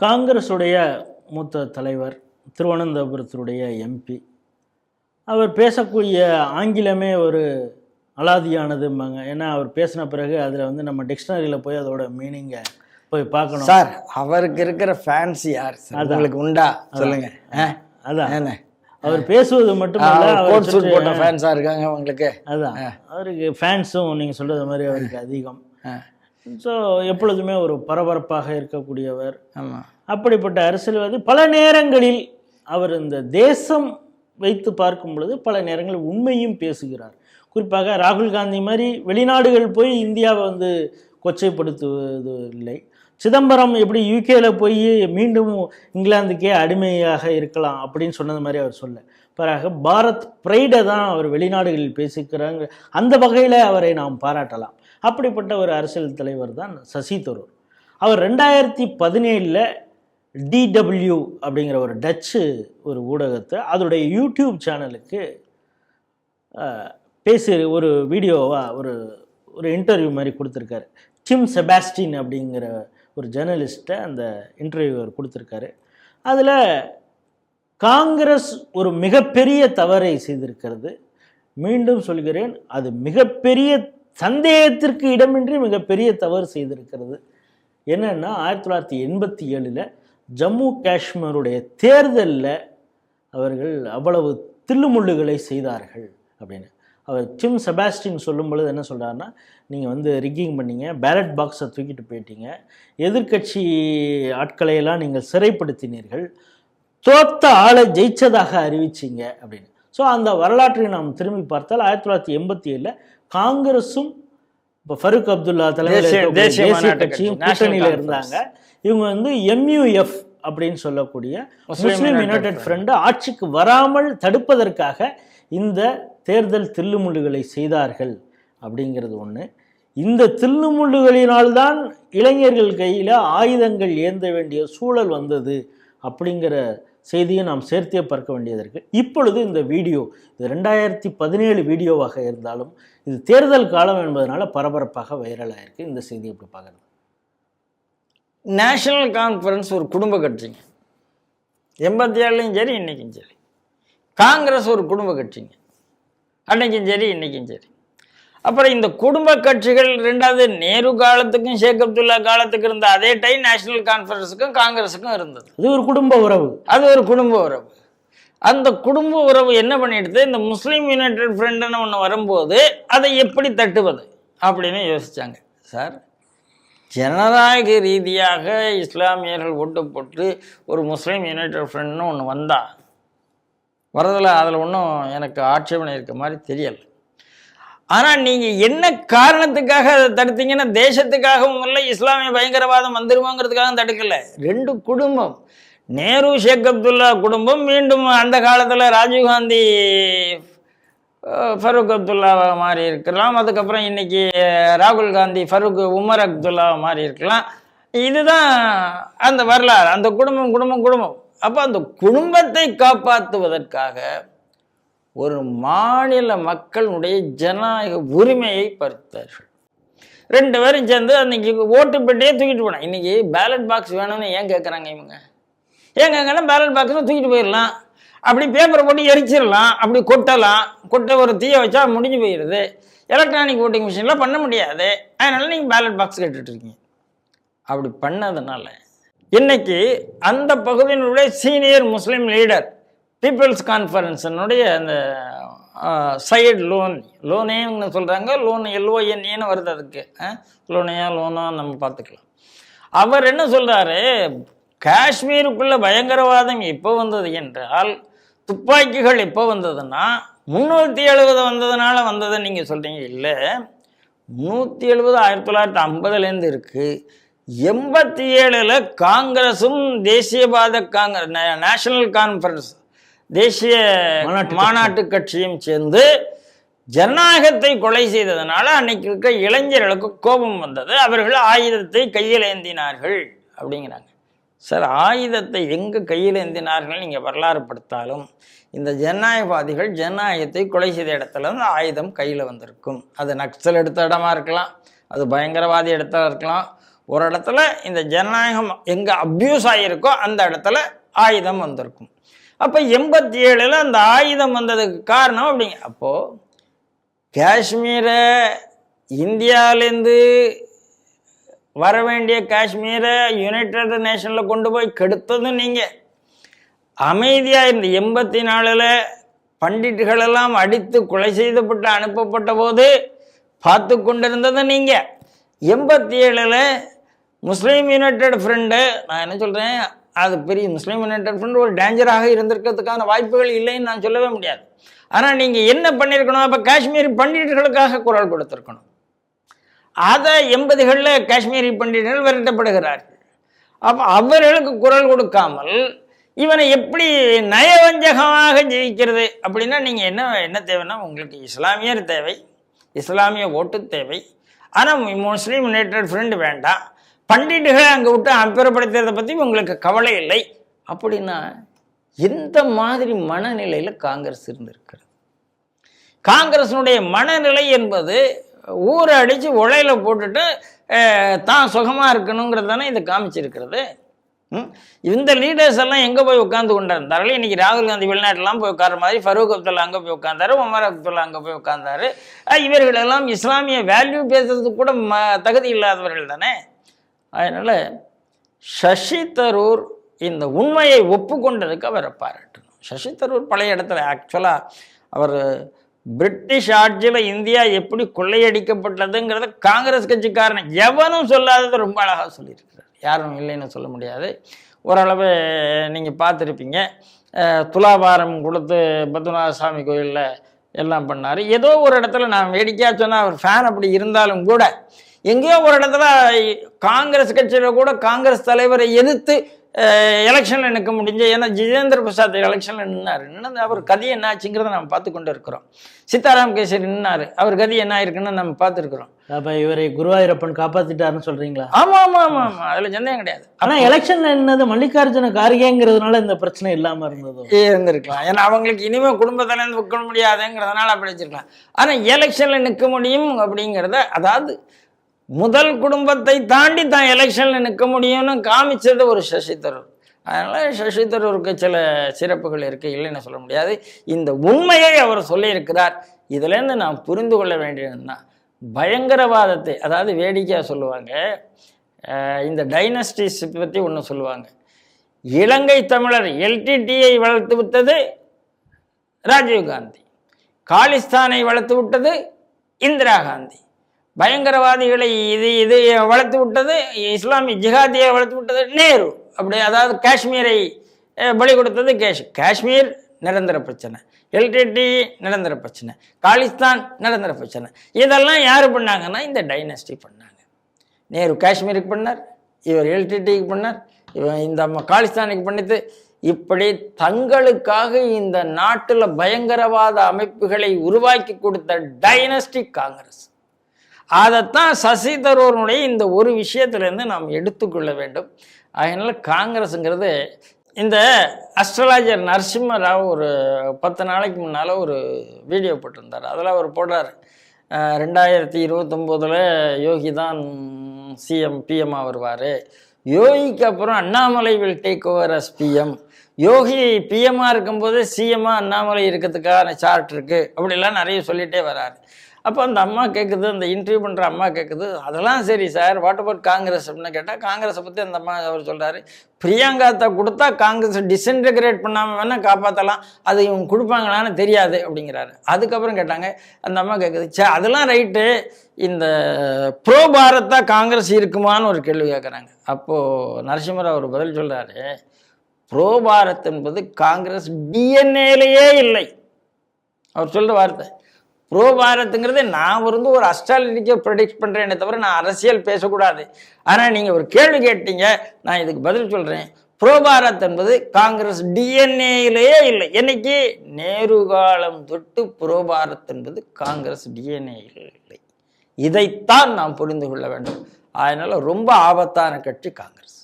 காங்கிரஸுடைய மூத்த தலைவர் திருவனந்தபுரத்தினுடைய எம்பி அவர் பேசக்கூடிய ஆங்கிலமே ஒரு அலாதியானதும்பாங்க. ஏன்னா அவர் பேசின பிறகு அதில் வந்து நம்ம டிக்ஷனரியில் போய் அதோட மீனிங்கை போய் பார்க்கணும். சார் அவருக்கு இருக்கிற ஃபேன்ஸ் யார்? சார் உங்களுக்கு உண்டா? சொல்லுங்க? அதான். அவர் பேசுவது சுற்றி- போட்ட ஃபேன்ஸா இருக்காங்க உங்களுக்கு? அதான். அவருக்கு ஃபேன்ஸும் நீங்கள் சொல்கிறது மாதிரி அவருக்கு அதிகம். ஸோ எப்பொழுதுமே ஒரு பரபரப்பாக இருக்கக்கூடியவர். ஆமா. அப்படிப்பட்ட அரசியல்வாதி பல நேரங்களில் அவர் இந்த தேசம் வைத்து பார்க்கும் பொழுது பல நேரங்களில் உண்மையும் பேசுகிறார். குறிப்பாக ராகுல் காந்தி மாதிரி வெளிநாடுகள் போய் இந்தியாவை வந்து கொச்சைப்படுத்துவது இல்லை சிதம்பரம் எப்படி யூகேல போய் மீண்டும் இங்கிலாந்துக்கே அடிமையாக இருக்கலாம் அப்படின்னு சொன்னது மாதிரி அவர் சொல்ல. பிறகு பாரத் பிரைடை தான் அவர் வெளிநாடுகளில் பேசிக்கிறாங்க. அந்த வகையில் அவரை நாம் பாராட்டலாம். அப்படிப்பட்ட ஒரு அரசியல் தலைவர் தான் சசி தரூர். அவர் ரெண்டாயிரத்தி பதினேழில் டிடபிள்யூ அப்படிங்கிற ஒரு டச்சு ஒரு ஊடகத்தை அதோடைய யூடியூப் சேனலுக்கு பேசி ஒரு வீடியோவாக ஒரு ஒரு இன்டர்வியூ மாதிரி கொடுத்துருக்காரு. டிம் செபாஸ்டின் அப்படிங்கிற ஒரு ஜேர்னலிஸ்ட்டை அந்த இன்டர்வியூ அவர் கொடுத்துருக்காரு. அதில் காங்கிரஸ் ஒரு மிகப்பெரிய தவறை செய்திருக்கிறது. மீண்டும் சொல்கிறேன் அது மிகப்பெரிய சந்தேகத்திற்கு இடமின்றி மிகப்பெரிய தவறு செய்திருக்கிறது. என்னன்னா ஆயிரத்தி தொள்ளாயிரத்தி எண்பத்தி ஏழில் ஜம்மு காஷ்மீருடைய தேர்தலில் அவர்கள் அவ்வளவு தில்லுமுள்ளுகளை செய்தார்கள் அப்படின்னு. அவர் டிம் செபாஸ்டின் சொல்லும் பொழுது என்ன சொல்கிறாருன்னா நீங்கள் வந்து ரிக்கிங் பண்ணீங்க பேலட் பாக்ஸை தூக்கிட்டு போயிட்டீங்க. எதிர்க்கட்சி ஆட்களையெல்லாம் நீங்கள் சிறைப்படுத்தினீர்கள். தோத்த ஆளை ஜெயிச்சதாக அறிவிச்சிங்க அப்படின்னு. ஸோ அந்த வரலாற்றை நாம் திரும்பி பார்த்தால் ஆயிரத்தி தொள்ளாயிரத்தி எண்பத்தி ஏழில் காங்கிரஸும் இப்போ ஃபருக் அப்துல்லா தலைமையில் தேசிய- கட்சியும் கூட்டணியில். இருந்தாங்க. இவங்க வந்து எம்யூஎஃப் அப்படின்னு சொல்லக்கூடிய முஸ்லிம் யுனைடெட் ஃப்ரண்ட் ஆட்சிக்கு வராமல் தடுப்பதற்காக இந்த தேர்தல் தில்லுமுள்ளுகளை செய்தார்கள் அப்படிங்கிறது ஒன்று இந்த தில்லுமுள்ளுகளினால்தான் இளைஞர்கள் கையில் ஆயுதங்கள் ஏந்த வேண்டிய சூழல் வந்தது அப்படிங்கிற செய்தியை நாம் சேர்த்தே பார்க்க வேண்டியது இருக்குது இப்பொழுது இந்த வீடியோ இது ரெண்டாயிரத்தி பதினேழு வீடியோவாக இருந்தாலும் இது தேர்தல் காலம் என்பதனால பரபரப்பாக வைரலாக இருக்குது இந்த செய்தி எப்படி பார்க்குறது? நேஷனல் கான்ஃபரன்ஸ் ஒரு குடும்ப கட்சிங்க. எண்பத்தி ஏழுலையும் சரி இன்றைக்கும் சரி. காங்கிரஸ் ஒரு குடும்ப கட்சிங்க. அன்றைக்கும் சரி இன்றைக்கும் சரி. அப்புறம் இந்த குடும்ப கட்சிகள் ரெண்டாவது நேரு காலத்துக்கும் ஷேக் அப்துல்லா காலத்துக்கு இருந்த அதே டைம் நேஷனல் கான்ஃபரன்ஸுக்கும் காங்கிரஸுக்கும் இருந்தது. இது ஒரு குடும்ப உறவு. அது ஒரு குடும்ப உறவு. அந்த குடும்ப உறவு என்ன பண்ணிடுது? இந்த முஸ்லீம் யுனைடெட் ஃப்ரெண்டுன்னு ஒன்று வரும்போது அதை எப்படி தட்டுவது அப்படின்னு யோசிச்சாங்க. சார் ஜனநாயக ரீதியாக இஸ்லாமியர்கள் ஓட்டு போட்டு ஒரு முஸ்லீம் யுனைடெட் ஃப்ரெண்ட்னு ஒன்று வந்தா வரதில் அதில் ஒன்றும் எனக்கு ஆட்சேபனை இருக்க மாதிரி தெரியல. ஆனால் நீங்கள் என்ன காரணத்துக்காக அதை தடுத்தீங்கன்னா தேசத்துக்காகவும் இல்லை இஸ்லாமிய பயங்கரவாதம் வந்துருமோங்கிறதுக்காக தடுக்கலை. ரெண்டு குடும்பம். நேரு ஷேக் அப்துல்லா குடும்பம் மீண்டும் அந்த காலத்தில் ராஜீவ்காந்தி ஃபருக் ஃபரூக் மாறி இருக்கலாம். அதுக்கப்புறம் இன்னைக்கு ராகுல் காந்தி ஃபரூக் உமர் அப்துல்லாவாக மாறி இருக்கலாம். இதுதான் அந்த வரலாறு. அந்த குடும்பம் குடும்பம் குடும்பம். அப்போ அந்த குடும்பத்தை காப்பாற்றுவதற்காக ஒரு மாநில மக்களுடைய ஜனநாயக உரிமையை பறித்தார்கள் ரெண்டு பேரும் சேர்ந்து அன்னைக்கு ஓட்டு பெட்டியே தூக்கிட்டு போனேன் இன்னைக்கு பேலட் பாக்ஸ் வேணும்னு ஏன் கேட்குறாங்க இவங்க? ஏன் கேட்கலாம் பேலட் பாக்ஸ் தூக்கிட்டு போயிடலாம் அப்படி பேப்பரை போட்டு எரிச்சிடலாம் அப்படி கொட்டலாம். கொட்ட ஒரு தீயை வச்சா முடிஞ்சு போயிடுது. எலக்ட்ரானிக் ஓட்டிங் மிஷினில் பண்ண முடியாது. அதனால நீங்கள் பேலட் பாக்ஸ் கேட்டுட்ருக்கீங்க அப்படி பண்ணதுனால இன்னைக்கு அந்த பகுதியினுடைய சீனியர் முஸ்லீம் லீடர் பீப்புள்ஸ் கான்ஃபரன்ஸினுடைய அந்த சைடு லோன் லோனேன்னு சொல்கிறாங்க லோன் எல்ஓஎன்ஏன்னு வருது அதுக்கு. லோனையா லோனா நம்ம பார்த்துக்கலாம். அவர் என்ன சொல்கிறாரு காஷ்மீருக்குள்ள பயங்கரவாதம் எப்போ வந்தது என்றால் துப்பாக்கிகள் எப்போ வந்ததுன்னா முந்நூற்றி எழுபது வந்ததுனால வந்ததை நீங்கள் சொல்கிறீங்க இல்லை நூற்றி எழுபது ஆயிரத்தி தொள்ளாயிரத்தி ஐம்பதுலேருந்து இருக்குது எண்பத்தி ஏழில் காங்கிரஸும் தேசியவாத காங்கிரஸ் நேஷனல் கான்ஃபரன்ஸ் தேசிய மாநாட்டு கட்சியும் சேர்ந்து ஜனநாயகத்தை கொலை செய்ததனால அன்னைக்கு இருக்க இளைஞர்களுக்கு கோபம் வந்தது. அவர்கள் ஆயுதத்தை கையில் ஏந்தினார்கள் அப்படிங்கிறாங்க. சார் ஆயுதத்தை எங்கே கையில் ஏந்தினார்கள்? நீங்கள் வரலாறு படுத்தாலும் இந்த ஜனநாயகவாதிகள் ஜனநாயகத்தை கொலை செய்த இடத்துல இருந்து ஆயுதம் கையில் வந்திருக்கும். அது நக்சல் எடுத்த இடமா இருக்கலாம் அது பயங்கரவாதி இடத்துல இருக்கலாம். ஒரு இடத்துல இந்த ஜனநாயகம் எங்கே அப்யூஸ் ஆகியிருக்கோ அந்த இடத்துல ஆயுதம் வந்திருக்கும். அப்போ எண்பத்தி ஏழில் அந்த ஆயுதம் வந்ததுக்கு காரணம் அப்படிங்க. அப்போது காஷ்மீரை இந்தியாவிலேருந்து வர வேண்டிய காஷ்மீரை யுனைடெட் நேஷனில் கொண்டு போய் கெடுத்ததும் நீங்கள் அமைதியாக இருந்த எண்பத்தி நாலில் பண்டிட்டுகளெல்லாம் அடித்து கொலை செய்தப்பட்டு அனுப்பப்பட்ட போது பார்த்து கொண்டிருந்தது நீங்கள் எண்பத்தி ஏழில் முஸ்லீம் யுனைடெட் ஃப்ரெண்டு நான் என்ன சொல்கிறேன் அது பெரிய முஸ்லீம் யுனைடெட் ஃப்ரெண்ட் ஒரு டேஞ்சராக இருந்திருக்கிறதுக்கான வாய்ப்புகள் இல்லைன்னு நான் சொல்லவே முடியாது. ஆனால் நீங்கள் என்ன பண்ணியிருக்கணும் அப்போ காஷ்மீரி பண்டிட்டுகளுக்காக குரல் கொடுத்துருக்கணும். அதை எண்பதுகளில் காஷ்மீரி பண்டிதர்கள் விரட்டப்படுகிறார்கள். அப்போ அவர்களுக்கு குரல் கொடுக்காமல் இவனை எப்படி நயவஞ்சகமாக ஜெயிக்கிறது அப்படின்னா நீங்கள் என்ன என்ன தேவைன்னா உங்களுக்கு இஸ்லாமியர் தேவை இஸ்லாமிய ஓட்டு தேவை. ஆனால் முஸ்லீம் யுனைடெட் ஃப்ரெண்டு வேண்டாம். பண்டிட்டுகளை அங்கே விட்டு அப்புறப்படுத்துறதை பற்றி உங்களுக்கு கவலை இல்லை. அப்படின்னா எந்த மாதிரி மனநிலையில் காங்கிரஸ் இருந்திருக்கிறது? காங்கிரஸினுடைய மனநிலை என்பது ஊரை அடித்து உலையில போட்டுட்டு தான் சுகமாக இருக்கணுங்கிறது தானே இதை காமிச்சிருக்கிறது. ம்? இந்த லீடர்ஸ் எல்லாம் எங்கே போய் உட்காந்து கொண்டிருந்தார்கள்? இன்னைக்கு ராகுல் காந்தி வெளிநாட்டிலாம் போய் உட்கார மாதிரி ஃபரூக் அப்துல்லா அங்கே போய் உட்காந்தாரு உமர் அப்துல்லா அங்கே போய் உட்காந்தாரு இவர்களெல்லாம் இஸ்லாமிய வேல்யூ பேசுறதுக்கு கூட ம தகுதி இல்லாதவர்கள் தானே? அதனால் சசி தரூர் இந்த உண்மையை ஒப்புக்கொண்டதுக்கு அவரை பாராட்டணும். சசி தரூர் பழைய இடத்துல ஆக்சுவலாக அவர் பிரிட்டிஷ் ஆட்சியில் இந்தியா எப்படி கொள்ளையடிக்கப்பட்டதுங்கிறத காங்கிரஸ் கட்சிக்காரன் எவனும் சொல்லாததை ரொம்ப அழகாக சொல்லியிருக்கிறார். யாரும் இல்லைன்னு சொல்ல முடியாது. ஓரளவு நீங்கள் பார்த்துருப்பீங்க. துலாபாரம் கொடுத்து பத்மநாத சாமி கோயிலில் எல்லாம் பண்ணார். ஏதோ ஒரு இடத்துல நான் வேடிக்கையாக சொன்னால் அவர் ஃபேன் அப்படி இருந்தாலும் கூட எங்கேயோ ஒரு இடத்துல காங்கிரஸ் கட்சியில் கூட காங்கிரஸ் தலைவரை எதிர்த்து எலெக்ஷனில் நிற்க முடிஞ்ச ஏன்னா ஜிதேந்திர பிரசாத் எலெக்ஷனில் நின்னார். நின்று அவர் கதி என்ன ஆச்சுங்கிறத நம்ம பார்த்து கொண்டு இருக்கிறோம். சீதாராம் கேசரி நின்னார். அவர் கதி என்ன ஆயிருக்குன்னு நம்ம பார்த்துருக்குறோம். அப்ப இவரை குருவாயூரப்பன் காப்பாத்திட்டாருன்னு சொல்றீங்களா? ஆமாம் ஆமாம் ஆமாம் ஆமாம் அதில் சந்தேகம் கிடையாது. ஆனா எலெக்ஷன்ல என்னது மல்லிகார்ஜுன கார்கேங்கிறதுனால இந்த பிரச்சனை இல்லாம இருந்ததோ? இருந்திருக்கலாம். ஏன்னா அவங்களுக்கு இனிமேல் குடும்பத்திலேருந்து விற்க முடியாதுங்கிறதுனால அப்படி வச்சிருக்கலாம். ஆனால் எலெக்ஷனில் நிற்க முடியும் அப்படிங்கிறத அதாவது முதல் குடும்பத்தை தாண்டி தான் எலெக்ஷனில் நிற்க முடியும்னு காமிச்சது ஒரு சசி தரூர் அதனால் சசி தரூருக்கு சில சிறப்புகள் இருக்குது இல்லைன்னு சொல்ல முடியாது. இந்த உண்மையை அவர் சொல்லியிருக்கிறார். இதுலேருந்து நாம் புரிந்து கொள்ள வேண்டியதுன்னா பயங்கரவாதத்தை அதாவது வேடிக்கையாக சொல்லுவாங்க இந்த டைனஸ்டிஸ் பற்றி ஒன்று சொல்லுவாங்க. இலங்கை தமிழர் எல்டிடியை வளர்த்து விட்டது ராஜீவ்காந்தி காலிஸ்தானை வளர்த்து விட்டது இந்திரா காந்தி. பயங்கரவாதிகளை இது இது வளர்த்து விட்டது இஸ்லாமிய ஜிஹாதியை வளர்த்து விட்டது நேரு. அப்படி அதாவது காஷ்மீரை பலி கொடுத்தது கேஷ் காஷ்மீர் நிரந்தர பிரச்சனை எல்டிடி நிரந்தர பிரச்சனை காலிஸ்தான் நிரந்தர பிரச்சனை. இதெல்லாம் யார் பண்ணாங்கன்னா இந்த டைனஸ்டி பண்ணாங்க. நேரு காஷ்மீருக்கு பண்ணார் இவர் எல்டிடிக்கு பண்ணார் இவன் இந்த காலிஸ்தானுக்கு பண்ணித்து இப்படி தங்களுக்காக இந்த நாட்டில் பயங்கரவாத அமைப்புகளை உருவாக்கி கொடுத்த டைனஸ்டிக் காங்கிரஸ். அதைத்தான் சசி தரூரனுடைய இந்த ஒரு விஷயத்திலேருந்து நாம் எடுத்துக்கொள்ள வேண்டும். அதனால் காங்கிரஸுங்கிறது இந்த அஸ்ட்ராலஜர் நரசிம்ம ராவ் ஒரு பத்து நாளைக்கு முன்னால் ஒரு வீடியோ போட்டிருந்தார். அதில் அவர் போடுறார். ரெண்டாயிரத்தி இருபத்தொம்போதில் யோகி தான் சிஎம் பிஎம்மாக வருவார். யோகிக்கு அப்புறம் Annamalai will take over as PM Yogi பிஎம்மாக இருக்கும்போது சிஎம்மாக அண்ணாமலை இருக்கிறதுக்கான சார்ட் இருக்குது அப்படிலாம் நிறைய சொல்லிகிட்டே வராரு. அப்போ அந்த அம்மா கேட்குது அந்த இன்டர்வியூ பண்ணுற அம்மா கேட்குது அதெல்லாம் சரி சார் வாட் அபவுட் காங்கிரஸ்? அப்படின்னு கேட்டால் காங்கிரஸை பற்றி அந்த அம்மா அவர் சொல்கிறாரு பிரியங்காத்தை கொடுத்தா காங்கிரஸ் டிஸ்இன்டகிரேட் பண்ணாமல் வேணால் காப்பாற்றலாம் அது இவங்க கொடுப்பாங்களான்னு தெரியாது அப்படிங்கிறாரு. அதுக்கப்புறம் கேட்டாங்க அந்த அம்மா கேட்குது சே அதெல்லாம் ரைட்டு இந்த ப்ரோ பாரத்தா காங்கிரஸ் இருக்குமான்னு ஒரு கேள்வி கேட்குறாங்க அப்போது நரசிம்மராவ் ஒரு பதில் சொல்கிறாரு ப்ரோ பாரத் என்பது காங்கிரஸ் டிஎன்ஏலேயே இல்லை. அவர் சொல்கிற வார்த்தை. ப்ரோ பாரத்துங்கிறது நான் வந்து ஒரு அஸ்ட்ராலஜிக்கை ப்ரொடிக்ட் பண்ணுறேனே தவிர நான் அரசியல் பேசக்கூடாது. ஆனால் நீங்கள் ஒரு கேள்வி கேட்டீங்க நான் இதுக்கு பதில் சொல்கிறேன் புரோபாரத் என்பது காங்கிரஸ் டிஎன்ஏயிலேயே இல்லை. என்னைக்கு? நேரு காலம் தொட்டு புரோபாரத் என்பது காங்கிரஸ் டிஎன்ஏயில் இல்லை. இதைத்தான் நாம் புரிந்து கொள்ள வேண்டும். அதனால் ரொம்ப ஆபத்தான கட்சி காங்கிரஸ்.